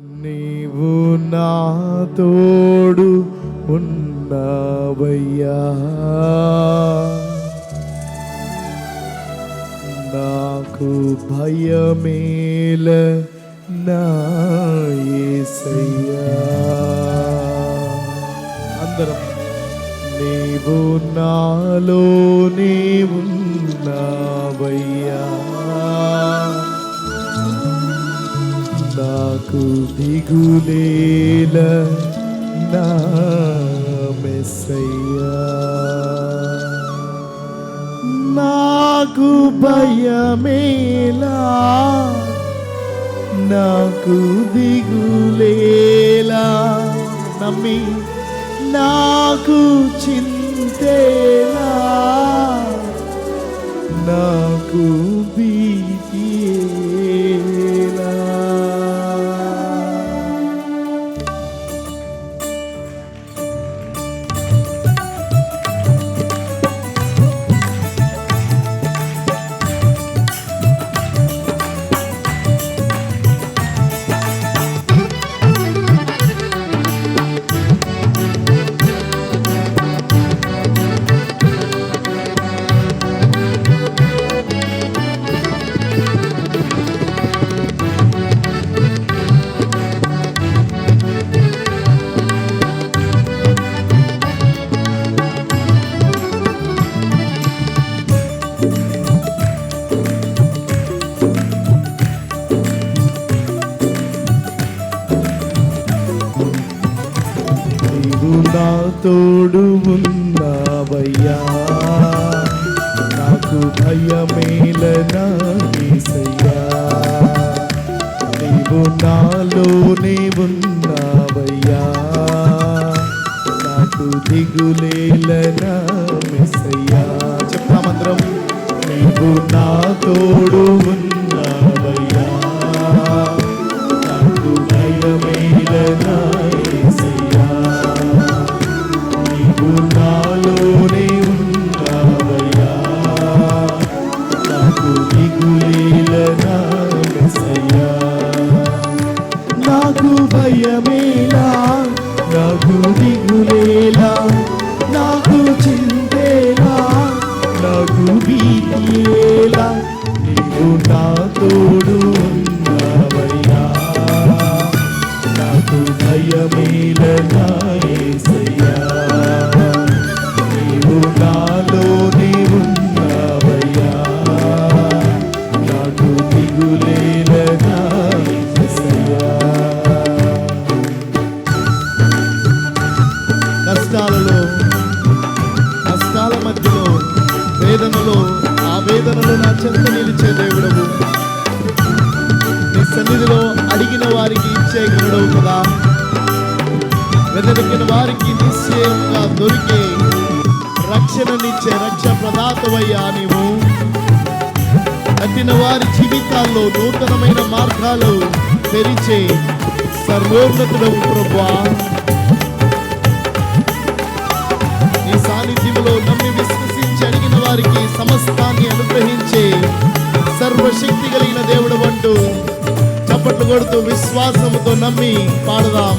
నీవు నా తోడు ఉన్నావయ్యా. నాకు భయమేల నా యేసయ్యా. అందరం నీవు నాలోనే ఉన్నావయ్యా. నాకు దిగులేల నా మెస్సయ్యా. నాకు భయమేలా నాకు దిగులేలా నమ్మి నాకు చింతేలా నాకు నాకు దిగులేలనా మెస్సయ్యా? చెప్తామందరం నీవు నా తోడు ఉన్నావయ్యా. నాకు భయమేలనా యేసయ్యా నీవు నాలోనే ఉన్నావయ్యా. నాకు దిగులేలనా మెస్సయ్యా? నాకు భయమేలా దొరికిన వారికి నిశ్చయంగా దొరికే రక్షణనిచ్చే రక్ష ప్రదాతవయ్యా నీవు. కట్టిన వారి జీవితాల్లో నూతనమైన మార్గాలు తెరిచే సర్వోన్నతుడవు ప్రభా నీ సాన్నిధ్యంలో నమ్మి విశ్వసించి అడిగిన వారికి సమస్తాన్ని అనుగ్రహించే సర్వశక్తి కలిగిన దేవుడు అంటూ చప్పట్లు కొడుతూ విశ్వాసముతో నమ్మి పాడదాం.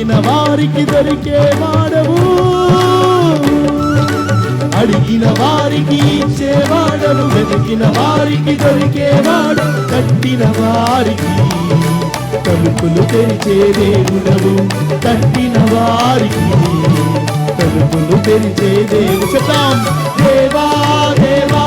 వెదకిన వారికి దొరికే వాడవు. అడిగిన వారికి ఇచ్చేవాడవు వెతికిన వారికి దొరికేవాడు కట్టిన వారికి తలుపులు తెరిచే దేవుడవు. కట్టిన వారికి తలుపులు తెరిచే దేవు దేవా దేవా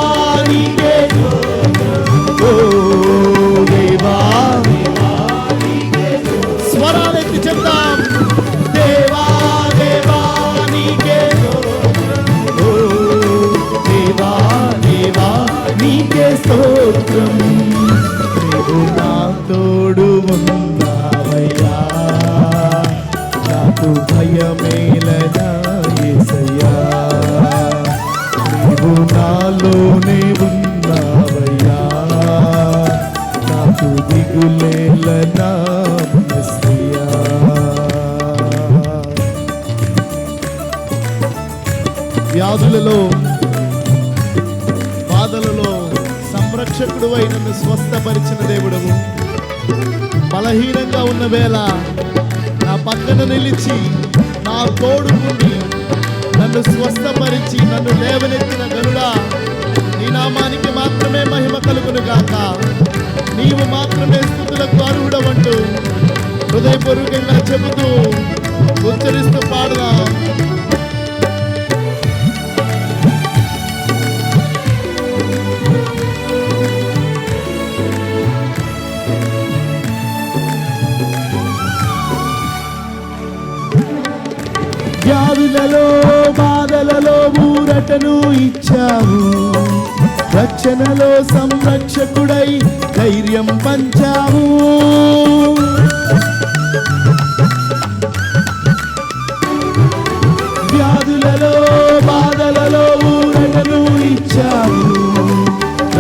బాధలలో బాధలలో సంరక్షకుడు అయిన స్వస్థపరిచిన దేవుడు బలహీనంగా ఉన్న వేళ నా పక్కన నిలిచి నా తోడుకుని నన్ను స్వస్థపరిచి నన్ను లేవనెత్తిన గనుడా నీ నామానికి మాత్రమే మహిమ కలుగును కాక నీవు మాత్రమే స్థుతులకు అర్హుడవంటూ హృదయపూర్వకంగా చెబుతూ ఉచ్చరిస్తూ పాడదాం. వ్యాధులలో బాధలలో ఊరటను ఇచ్చావు. రక్షణలో సంరక్షకుడై ధైర్యం పంచావు. వ్యాధులలో బాధలలో ఊరటను ఇచ్చావు.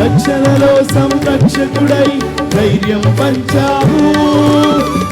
రక్షణలో సంరక్షకుడై ధైర్యం పంచావు.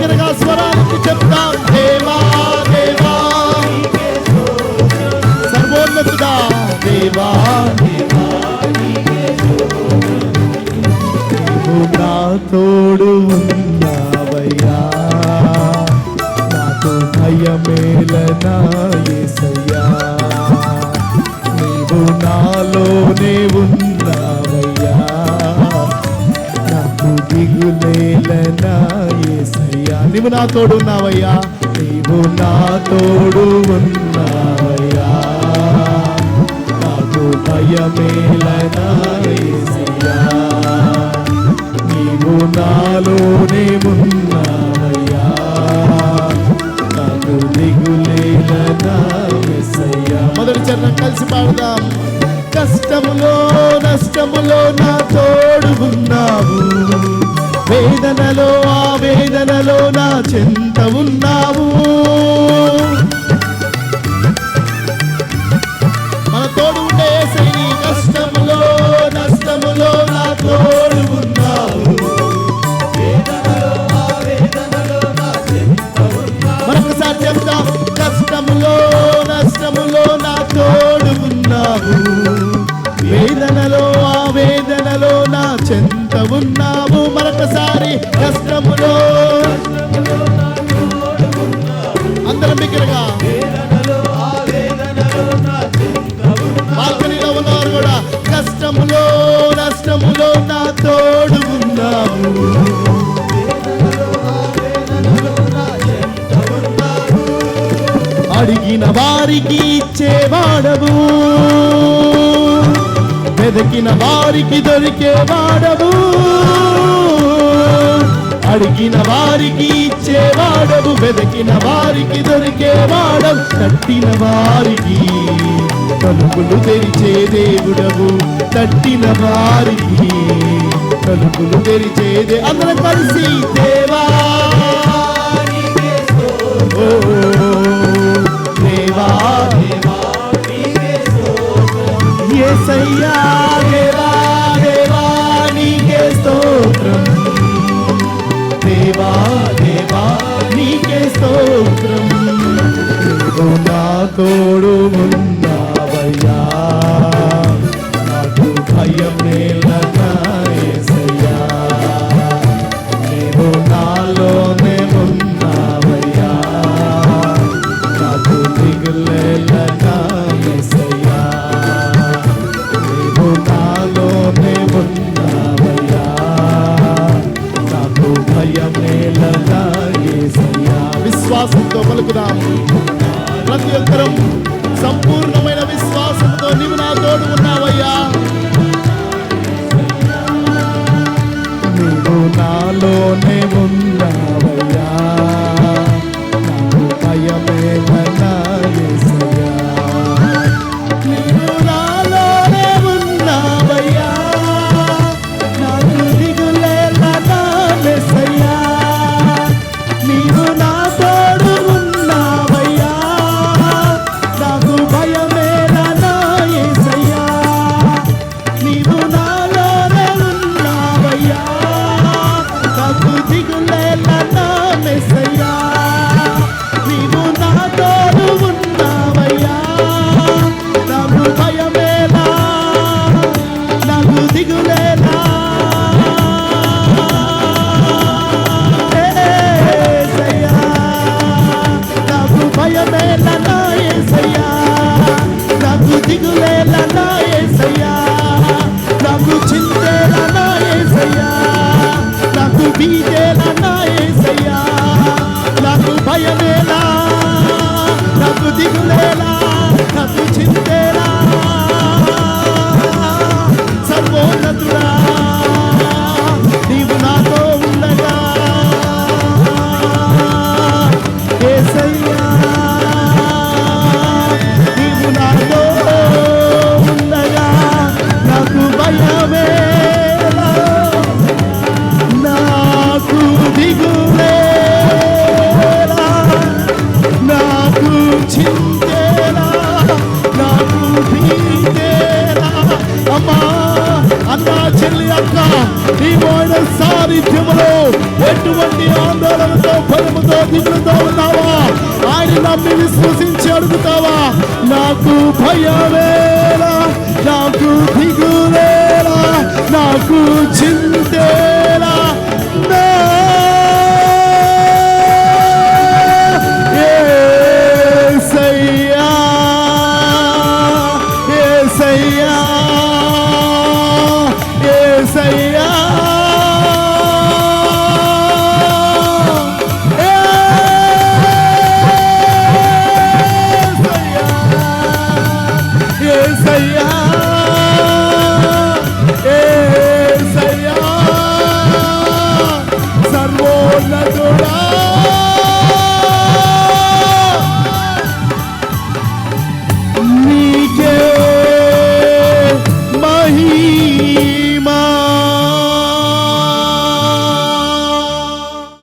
దగ్గరగా స్వరానికి చెప్తాం. దేవా దేవా. సర్వోన్నతుడా. దేవా. దేవా నా తోడు ఉన్నావయ్యా నా తోడు ఉన్నావయ్యా నీవు నా తోడు ఉన్నావయ్యా నాకు భయమేలనా నీవు నాలోనే ఉన్నావయ్యా. నాకు దిగులేలనా మొదటి చరణం కలిసి పాడదాం. కష్టములో నష్టములో నా తోడు ఉన్నావు. వేదనలో ఆ వేదనలో నా చెంత ఉన్నావు. వారి కష్టములో అందరం బిగ్గరగా. బాల్కనీలో ఉన్నవారు కూడా. కష్టములో నష్టములో నా తోడు ఉన్నావు. అడిగిన వారికి ఇచ్చేవాడవు వెదకిన వారికి దొరికేవాడవు అడిగిన వారికి ఇచ్చేవాడవు వెదకిన వారికి దొరికేవాడవు తట్టిన వారికి తలుపులు తెరిచే దేవుడవు తట్టిన వారికి తలుపులు తెరిచేదే అందరం కలిసి దేవా ఓ Mưa